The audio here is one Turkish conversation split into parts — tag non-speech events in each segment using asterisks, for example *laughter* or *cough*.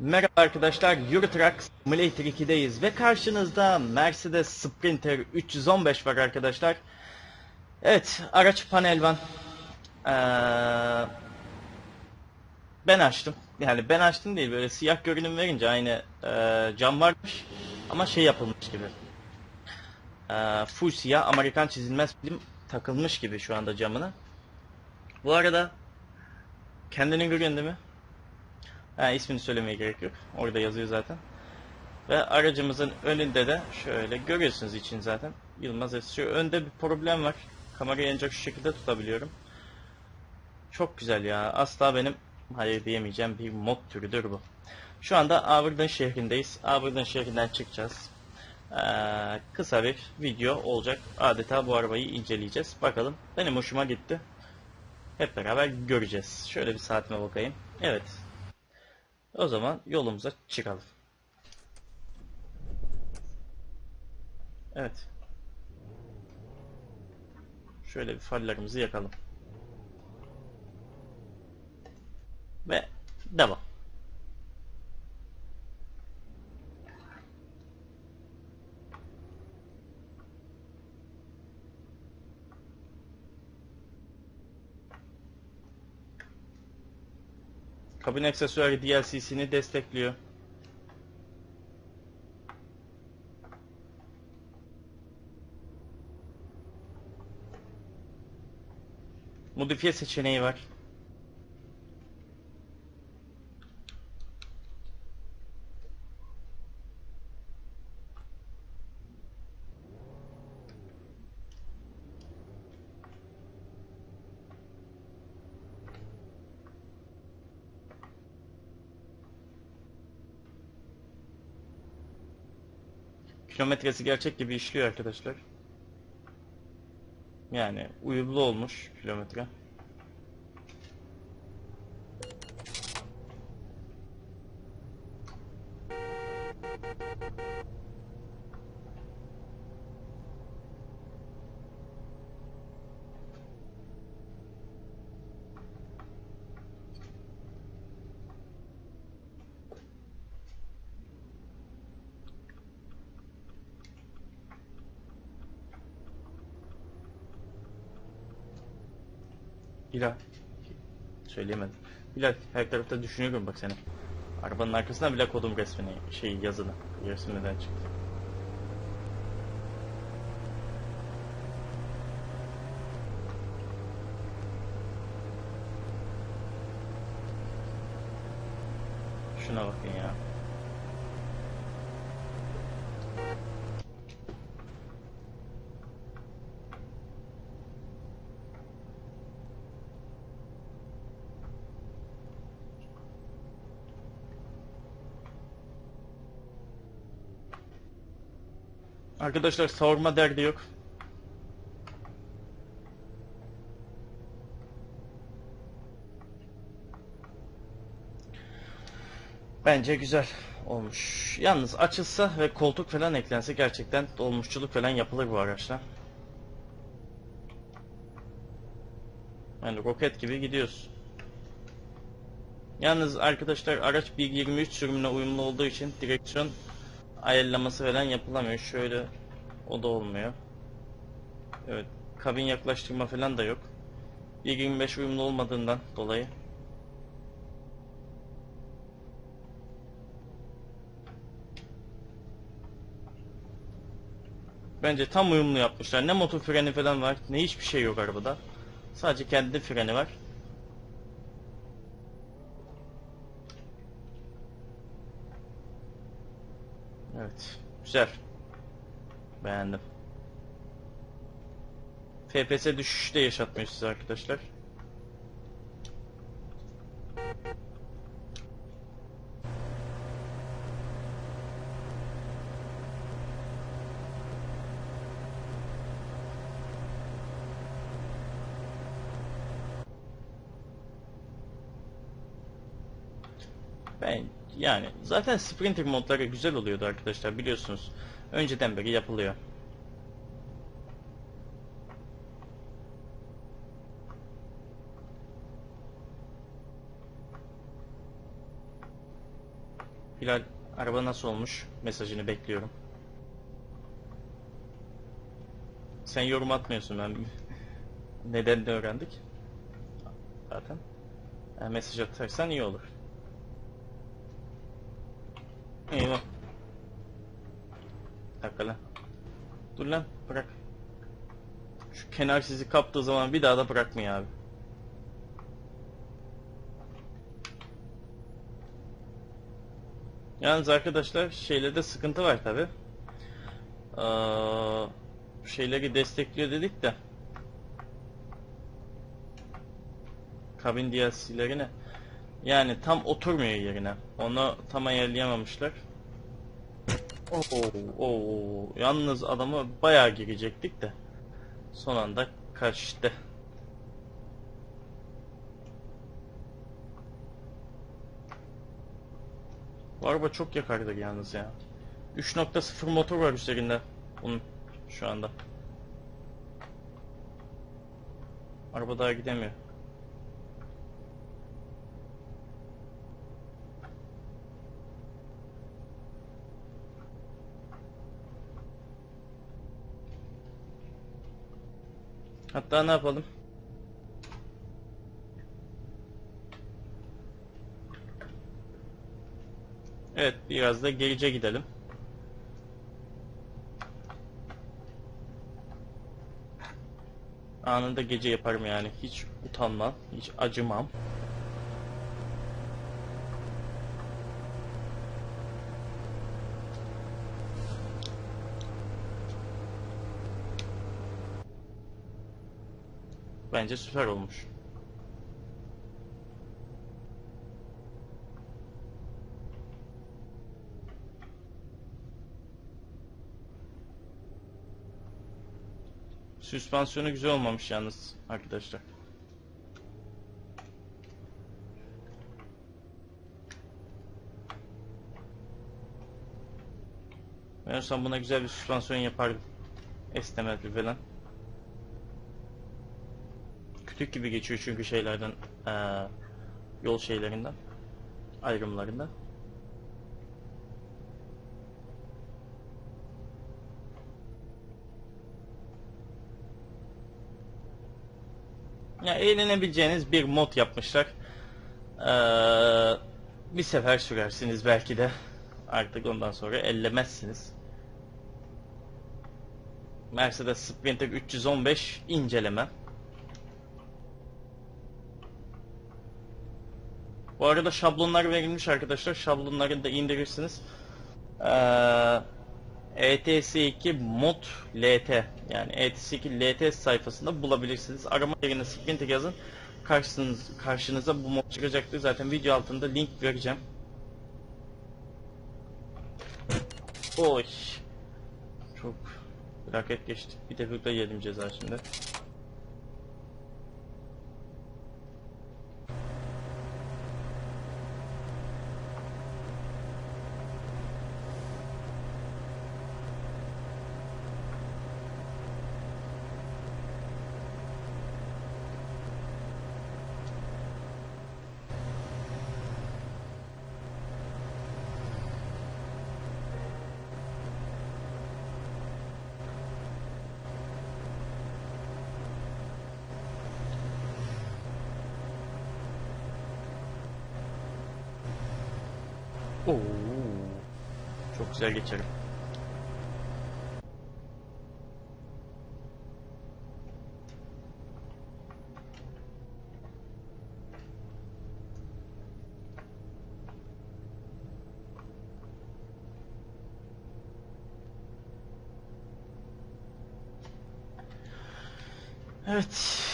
Merhaba arkadaşlar, Euro Truck Simulator 2'deyiz ve karşınızda Mercedes Sprinter 315 var arkadaşlar. Evet, araç panel van. Ee, ben açtım. Yani ben açtım değil, böyle siyah görünüm verince aynı e, cam varmış ama şey yapılmış gibi. Ee, full siyah Amerikan çizilmez film takılmış gibi şu anda camına. Bu arada kendini görüyorsun değil mi? Ha, ismini söylemeye gerek yok. Orada yazıyor zaten. Ve aracımızın önünde de şöyle görüyorsunuz için zaten. Yılmaz Şu önde bir problem var. Kamerayı ancak şu şekilde tutabiliyorum. Çok güzel ya. Asla benim hayır diyemeyeceğim bir mod türüdür bu. Şu anda Aberdeen şehrindeyiz. Aberdeen şehrinden çıkacağız. Ee, kısa bir video olacak. Adeta bu arabayı inceleyeceğiz. Bakalım. Benim hoşuma gitti. Hep beraber göreceğiz. Şöyle bir saatime bakayım. Evet. O zaman yolumuza çıkalım. Evet. Şöyle bir farlarımızı yakalım. Ve devam. Kabin aksesuarı DLC'sini destekliyor. Modifiye seçeneği var. Kilometresi gerçek gibi işliyor arkadaşlar. Yani uyumlu olmuş kilometre. Bilal. Söyleyemedim. Bilal her tarafta düşünüyorum bak seni. Arabanın arkasına bile kodum resmini, şey yazını. Resminden çıktı. Şuna bakın ya. Arkadaşlar savurma derdi yok. Bence güzel olmuş. Yalnız açılsa ve koltuk falan eklense gerçekten dolmuşçuluk falan yapılır bu araçla. Yani roket gibi gidiyoruz. Yalnız arkadaşlar araç 1.23 sürümüne uyumlu olduğu için direksiyon ayarlaması falan yapılamıyor. Şöyle o da olmuyor. Evet. Kabin yaklaştırma falan da yok. 1.25 uyumlu olmadığından dolayı. Bence tam uyumlu yapmışlar. Ne motor freni falan var, ne hiçbir şey yok arabada. Sadece kendi freni var. Evet. Güzel. Beğendim. FPS düşüşü de yaşatmıyor size arkadaşlar. Ben yani zaten Sprinter modları güzel oluyordu arkadaşlar biliyorsunuz. Önceden beri yapılıyor. Hilal araba nasıl olmuş mesajını bekliyorum. Sen yorum atmıyorsun ben *laughs* neden de öğrendik. Zaten. Yani mesaj atarsan iyi olur. Eyvah. Bir dakika lan. Dur lan bırak. Şu kenar sizi kaptığı zaman bir daha da bırakmıyor abi. Yalnız arkadaşlar şeylerde sıkıntı var tabi. şeyleri destekliyor dedik de. Kabin DLC'lerine. Yani tam oturmuyor yerine. Onu tam ayarlayamamışlar. Oo, oo, yalnız adamı bayağı girecektik de. Son anda kaçtı. Bu araba çok yakardır yalnız ya. 3.0 motor var üzerinde bunun şu anda. Araba daha gidemiyor. Hatta ne yapalım? Evet, biraz da gerice gidelim. Anında gece yaparım yani. Hiç utanmam, hiç acımam. Bence süper olmuş. Süspansiyonu güzel olmamış yalnız arkadaşlar. Olsam buna güzel bir süspansiyon yapardım. Esnemeli falan. Kütük gibi geçiyor çünkü şeylerden eee, yol şeylerinden ayrımlarından. Ya eğlenebileceğiniz bir mod yapmışlar. Ee, bir sefer sürersiniz belki de. Artık ondan sonra ellemezsiniz. Mercedes Sprinter 315 inceleme. Bu arada şablonlar verilmiş arkadaşlar. Şablonları da indirirsiniz. Ee, ETS2 mod LT yani ETS2 LT sayfasında bulabilirsiniz. Arama yerine Sprinter yazın. Karşınız, karşınıza bu mod çıkacaktır. Zaten video altında link vereceğim. Oy. Çok felaket geçti. Bir de burada yedim ceza şimdi. Oo. Çok güzel geçerim. Evet.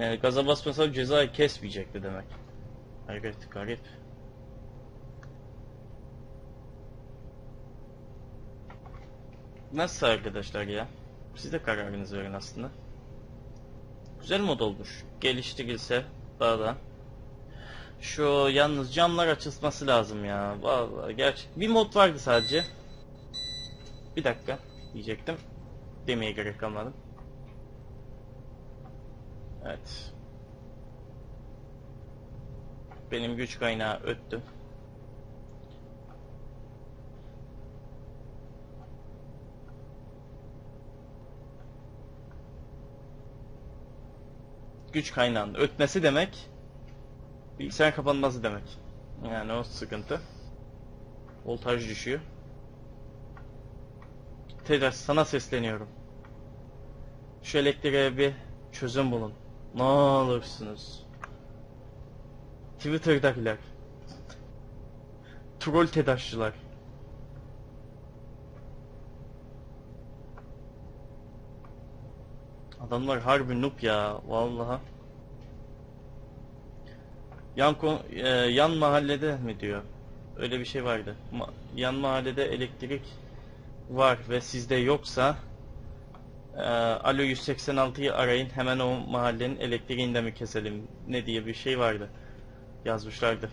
Yani gaza basmasam cezayı kesmeyecekti demek. Evet garip. Nasıl arkadaşlar ya? Siz de kararınızı verin aslında. Güzel mod olmuş. Geliştirilse daha da. Şu yalnız camlar açılması lazım ya. Vallahi gerçek. Bir mod vardı sadece. Bir dakika diyecektim. Demeye gerek kalmadı. Evet. Benim güç kaynağı öttü. Güç kaynağının ötmesi demek bilgisayar kapanması demek. Yani o sıkıntı. Voltaj düşüyor. Tekrar sana sesleniyorum. Şu elektriğe bir çözüm bulun. Ne olursunuz. Twitter'dakiler. Troll tedaşçılar. Adamlar harbi noob ya vallahi. Yan e, yan mahallede mi diyor? Öyle bir şey vardı. Ma- yan mahallede elektrik var ve sizde yoksa e, Alo 186'yı arayın hemen o mahallenin elektriğini de mi keselim ne diye bir şey vardı. Yazmışlardı.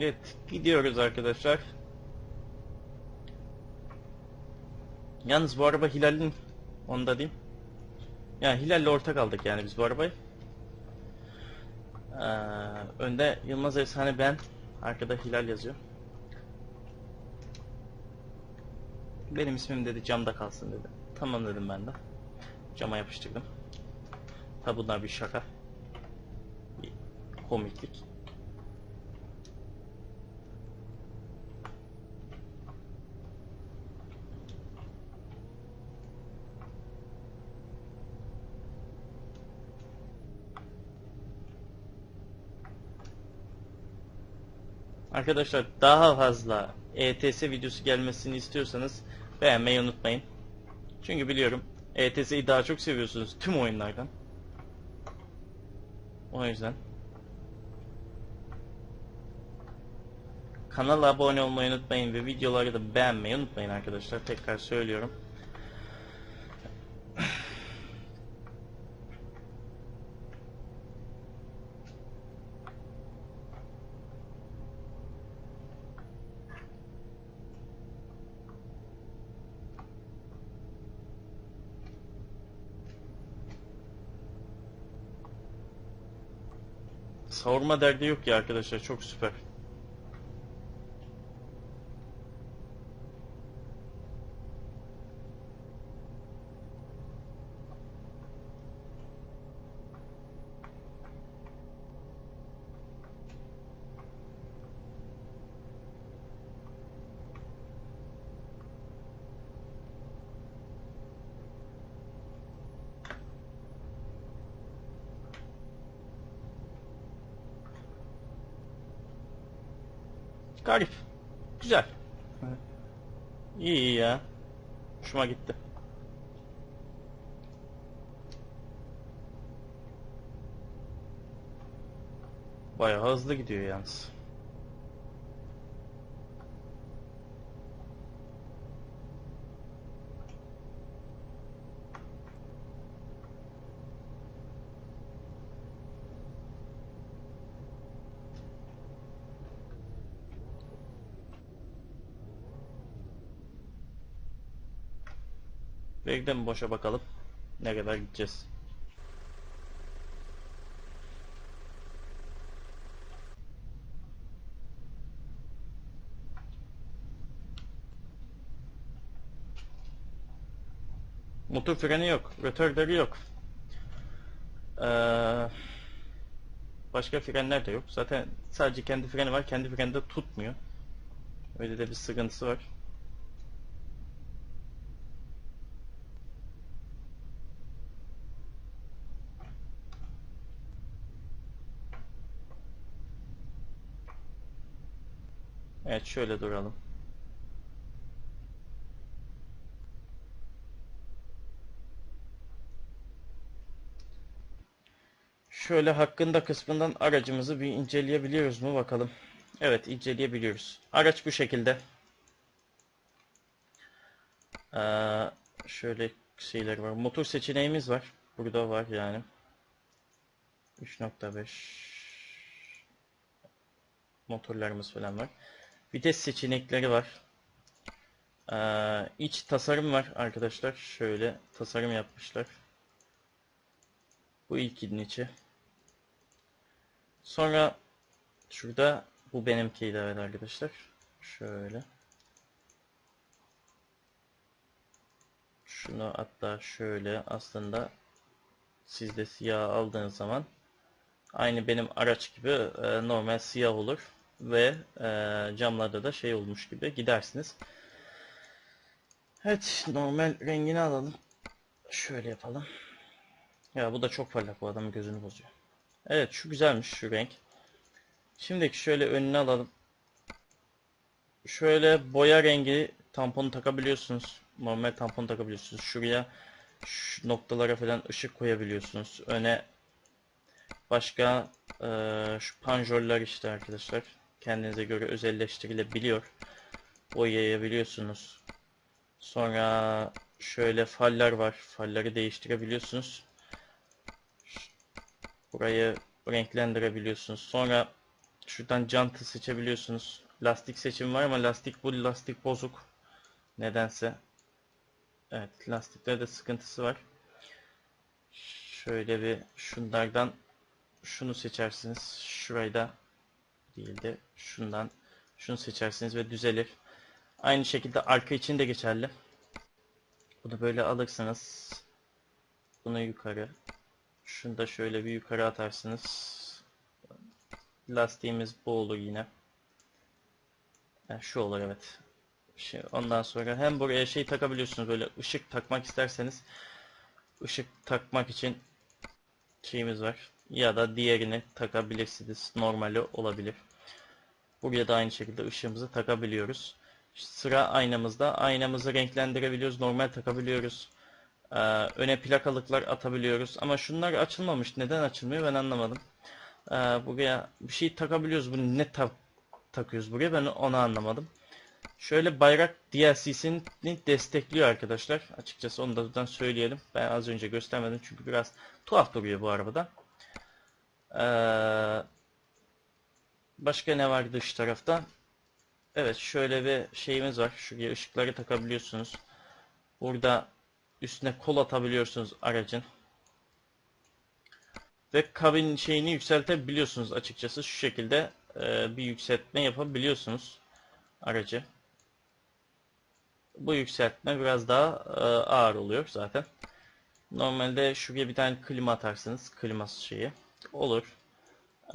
Evet, gidiyoruz arkadaşlar. Yalnız bu araba Hilal'in, onu da diyeyim. Yani Hilal'le ortak aldık yani biz bu arabayı. Ee, önde Yılmaz Efsane ben, arkada Hilal yazıyor. Benim ismim dedi camda kalsın dedi. Tamam dedim ben de. Cama yapıştırdım. Tabi bunlar bir şaka. Bir komiklik. Arkadaşlar daha fazla ETS videosu gelmesini istiyorsanız beğenmeyi unutmayın. Çünkü biliyorum ETS'yi daha çok seviyorsunuz tüm oyunlardan. O yüzden. Kanala abone olmayı unutmayın ve videoları da beğenmeyi unutmayın arkadaşlar. Tekrar söylüyorum. Savurma derdi yok ya arkadaşlar çok süper. Garip. Güzel. İyi iyi ya. Hoşuma gitti. Bayağı hızlı gidiyor yalnız. De mi boşa bakalım. Ne kadar gideceğiz. Motor freni yok. Rotörleri yok. Ee, başka frenler de yok. Zaten sadece kendi freni var. Kendi freni de tutmuyor. Öyle de bir sıkıntısı var. Şöyle duralım. Şöyle hakkında kısmından aracımızı bir inceleyebiliyoruz mu bakalım. Evet inceleyebiliyoruz. Araç bu şekilde. Ee, şöyle şeyler var. Motor seçeneğimiz var. Burada var yani. 3.5 motorlarımız falan var. Vites seçenekleri var. Ee, iç tasarım var arkadaşlar. Şöyle tasarım yapmışlar. Bu ilkinin içi. Sonra şurada bu benimkiydi evet arkadaşlar. Şöyle. Şunu hatta şöyle aslında siz de siyah aldığınız zaman aynı benim araç gibi e, normal siyah olur ve e, camlarda da şey olmuş gibi gidersiniz. Evet normal rengini alalım. Şöyle yapalım. Ya bu da çok parlak bu adamın gözünü bozuyor. Evet şu güzelmiş şu renk. Şimdiki şöyle önüne alalım. Şöyle boya rengi tamponu takabiliyorsunuz. Normal tampon takabiliyorsunuz. Şuraya şu noktalara falan ışık koyabiliyorsunuz. Öne başka e, şu panjurlar işte arkadaşlar. Kendinize göre özelleştirilebiliyor. Boyayabiliyorsunuz. Sonra şöyle faller var. Falleri değiştirebiliyorsunuz. Burayı renklendirebiliyorsunuz. Sonra şuradan jantı seçebiliyorsunuz. Lastik seçimi var ama lastik bu lastik bozuk. Nedense. Evet lastiklerde sıkıntısı var. Şöyle bir şunlardan şunu seçersiniz. Şurayı da değil de şundan şunu seçersiniz ve düzelir. Aynı şekilde arka için de geçerli. Bunu böyle alırsınız. Bunu yukarı. Şunu da şöyle bir yukarı atarsınız. Lastiğimiz bu olur yine. Yani şu olur evet. Şey, ondan sonra hem buraya şey takabiliyorsunuz böyle ışık takmak isterseniz ışık takmak için şeyimiz var. Ya da diğerini takabilirsiniz. Normali olabilir. Buraya da aynı şekilde ışığımızı takabiliyoruz. Sıra aynamızda. Aynamızı renklendirebiliyoruz. Normal takabiliyoruz. Ee, öne plakalıklar atabiliyoruz. Ama şunlar açılmamış. Neden açılmıyor ben anlamadım. Ee, buraya bir şey takabiliyoruz. Bunu ne tak takıyoruz buraya ben onu anlamadım. Şöyle bayrak DLC'sini destekliyor arkadaşlar. Açıkçası onu da buradan söyleyelim. Ben az önce göstermedim çünkü biraz tuhaf duruyor bu arabada. Ee, başka ne var dış tarafta? Evet şöyle bir şeyimiz var. Şuraya ışıkları takabiliyorsunuz. Burada üstüne kol atabiliyorsunuz aracın. Ve kabin şeyini yükseltebiliyorsunuz açıkçası. Şu şekilde e, bir yükseltme yapabiliyorsunuz aracı. Bu yükseltme biraz daha e, ağır oluyor zaten. Normalde şuraya bir tane klima atarsınız. Kliması şeyi. Olur.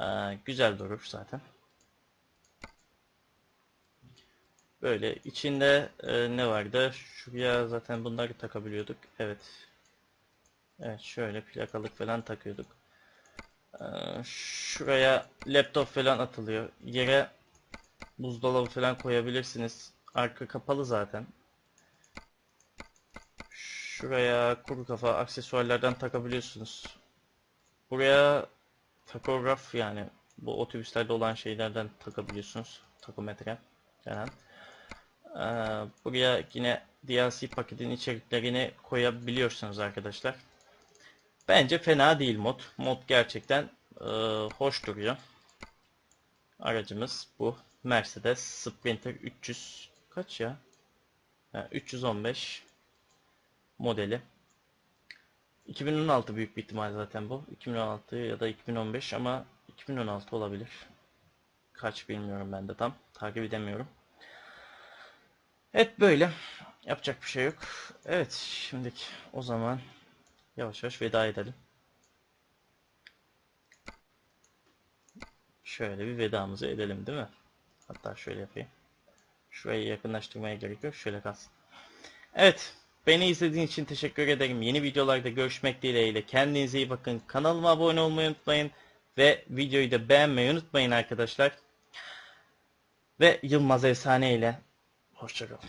E, güzel durur zaten. Böyle içinde e, ne vardı? Şuraya zaten bunları takabiliyorduk. Evet. Evet şöyle plakalık falan takıyorduk. E, şuraya laptop falan atılıyor. Yere buzdolabı falan koyabilirsiniz. Arka kapalı zaten. Şuraya kuru kafa aksesuarlardan takabiliyorsunuz. Buraya takograf yani bu otobüslerde olan şeylerden takabiliyorsunuz. Takometre falan. Ee, buraya yine DLC paketin içeriklerini koyabiliyorsunuz arkadaşlar. Bence fena değil mod. Mod gerçekten e, hoş duruyor. Aracımız bu. Mercedes Sprinter 300 kaç ya? Ha, 315 modeli. 2016 büyük bir ihtimal zaten bu. 2016 ya da 2015 ama 2016 olabilir. Kaç bilmiyorum ben de tam. Takip edemiyorum. Evet böyle. Yapacak bir şey yok. Evet şimdiki o zaman yavaş yavaş veda edelim. Şöyle bir vedamızı edelim değil mi? Hatta şöyle yapayım. Şurayı yakınlaştırmaya gerek yok. Şöyle kalsın. Evet. Beni izlediğiniz için teşekkür ederim. Yeni videolarda görüşmek dileğiyle. Kendinize iyi bakın. Kanalıma abone olmayı unutmayın. Ve videoyu da beğenmeyi unutmayın arkadaşlar. Ve Yılmaz Efsane ile Hoşçakalın.